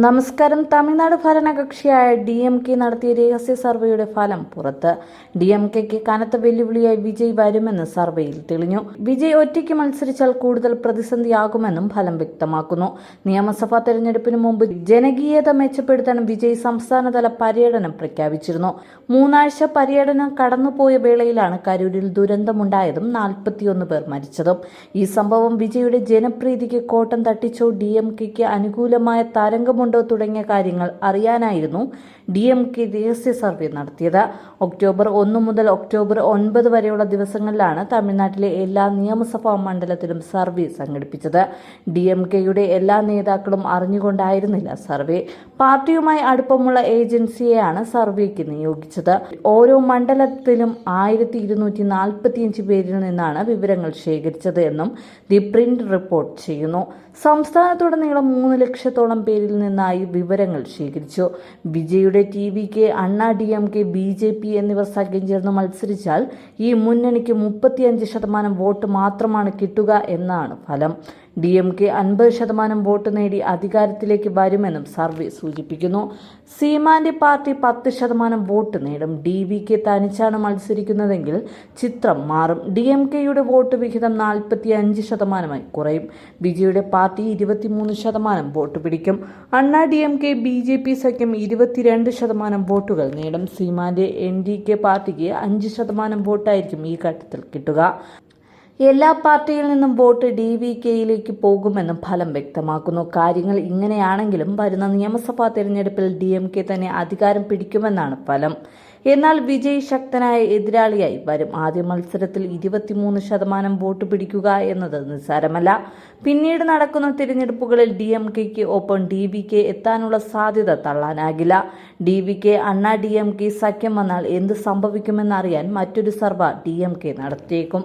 നമസ്കാരം. തമിഴ്നാട് ഭരണകക്ഷിയായ D M K നടത്തിയ രഹസ്യ സർവേയുടെ ഫലം പുറത്ത്. ഡി എം കെക്ക് കനത്ത വെല്ലുവിളിയായി വിജയ് വരുമെന്ന് സർവേയിൽ തെളിഞ്ഞു. വിജയ് ഒറ്റയ്ക്ക് മത്സരിച്ചാൽ കൂടുതൽ പ്രതിസന്ധിയാകുമെന്നും ഫലം വ്യക്തമാക്കുന്നു. നിയമസഭാ തെരഞ്ഞെടുപ്പിന് മുമ്പ് ജനകീയത മെച്ചപ്പെടുത്താൻ വിജയ് സംസ്ഥാനതല പര്യടനം പ്രഖ്യാപിച്ചിരുന്നു. മൂന്നാഴ്ച പര്യടനം കടന്നുപോയ വേളയിലാണ് കരൂരിൽ ദുരന്തമുണ്ടായതും നാൽപ്പത്തിയൊന്ന് പേർ മരിച്ചതും. ഈ സംഭവം വിജയുടെ ജനപ്രീതിക്ക് കോട്ടം തട്ടിച്ചോ ഡി എം കെക്ക് അനുകൂലമായ തരംഗമുണ്ടോ തുടങ്ങിയ കാര്യങ്ങൾ അറിയാനായിരുന്നു ഡി എം കെ രഹസ്യ സർവേ നടത്തിയത്. ഒക്ടോബർ ഒന്ന് മുതൽ ഒക്ടോബർ ഒൻപത് വരെയുള്ള ദിവസങ്ങളിലാണ് തമിഴ്നാട്ടിലെ എല്ലാ നിയമസഭാ മണ്ഡലത്തിലും സർവേ സംഘടിപ്പിച്ചത്. ഡി എം കെയുടെ എല്ലാ നേതാക്കളും അറിഞ്ഞുകൊണ്ടായിരുന്നില്ല സർവേ. പാർട്ടിയുമായി അടുപ്പമുള്ള ഏജൻസിയെയാണ് സർവേക്ക് നിയോഗിച്ചത്. ഓരോ മണ്ഡലത്തിലും ആയിരത്തി ഇരുന്നൂറ്റി നാൽപ്പത്തിയഞ്ച് പേരിൽ നിന്നാണ് വിവരങ്ങൾ ശേഖരിച്ചത് എന്നും ദി പ്രിന്റ് റിപ്പോർട്ട് ചെയ്യുന്നു. സംസ്ഥാനത്തുടനീളം മൂന്ന് ലക്ഷത്തോളം പേരിൽ നിന്നായി വിവരങ്ങൾ ശേഖരിച്ചു. വിജയുടെ ടി വിക്ക് Anna D M K B J P എന്നിവർ സഖ്യം ചേർന്ന് മത്സരിച്ചാൽ ഈ മുന്നണിക്ക് മുപ്പത്തിയഞ്ച് ശതമാനം വോട്ട് മാത്രമാണ് കിട്ടുക എന്നാണ് ഫലം. ഡി എം കെ അൻപത് ശതമാനം വോട്ട് നേടി അധികാരത്തിലേക്ക് വരുമെന്നും സർവേ സൂചിപ്പിക്കുന്നു. സീമാന്റെ പാർട്ടി പത്ത് ശതമാനം വോട്ട് നേടും. ഡി വി കെ തനിച്ചാണ് മത്സരിക്കുന്നതെങ്കിൽ ചിത്രം മാറും. ഡി എം കെയുടെ വോട്ട് വിഹിതം നാൽപ്പത്തി അഞ്ച് ശതമാനമായി കുറയും. ബിജെയുടെ പാർട്ടി ഇരുപത്തിമൂന്ന് ശതമാനം വോട്ട് പിടിക്കും. Anna D M K B J P സഖ്യം ഇരുപത്തിരണ്ട് ശതമാനം വോട്ടുകൾ നേടും. സീമാന്റെ എൻ ഡി കെ പാർട്ടിക്ക് അഞ്ച് ശതമാനം വോട്ടായിരിക്കും ഈ ഘട്ടത്തിൽ കിട്ടുക. എല്ലാ പാർട്ടിയിൽ നിന്നും വോട്ട് ഡി വി കെയിലേക്ക് പോകുമെന്നും ഫലം വ്യക്തമാക്കുന്നു. കാര്യങ്ങൾ ഇങ്ങനെയാണെങ്കിലും വരുന്ന നിയമസഭാ തെരഞ്ഞെടുപ്പിൽ ഡി എം കെ തന്നെ അധികാരം പിടിക്കുമെന്നാണ് ഫലം. എന്നാൽ വിജയ് ശക്തനായ എതിരാളിയായി വരും. ആദ്യ മത്സരത്തിൽ ഇരുപത്തിമൂന്ന് ശതമാനം വോട്ട് പിടിക്കുക എന്നത് നിസ്സാരമല്ല. പിന്നീട് നടക്കുന്ന തിരഞ്ഞെടുപ്പുകളിൽ ഡി എം കെക്ക് ഒപ്പം ഡി വി കെ എത്താനുള്ള സാധ്യത തള്ളാനാകില്ല. D V K Anna D M K സഖ്യം വന്നാൽ എന്ത് സംഭവിക്കുമെന്നറിയാൻ മറ്റൊരു സർവ ഡി എം കെ നടത്തിയേക്കും.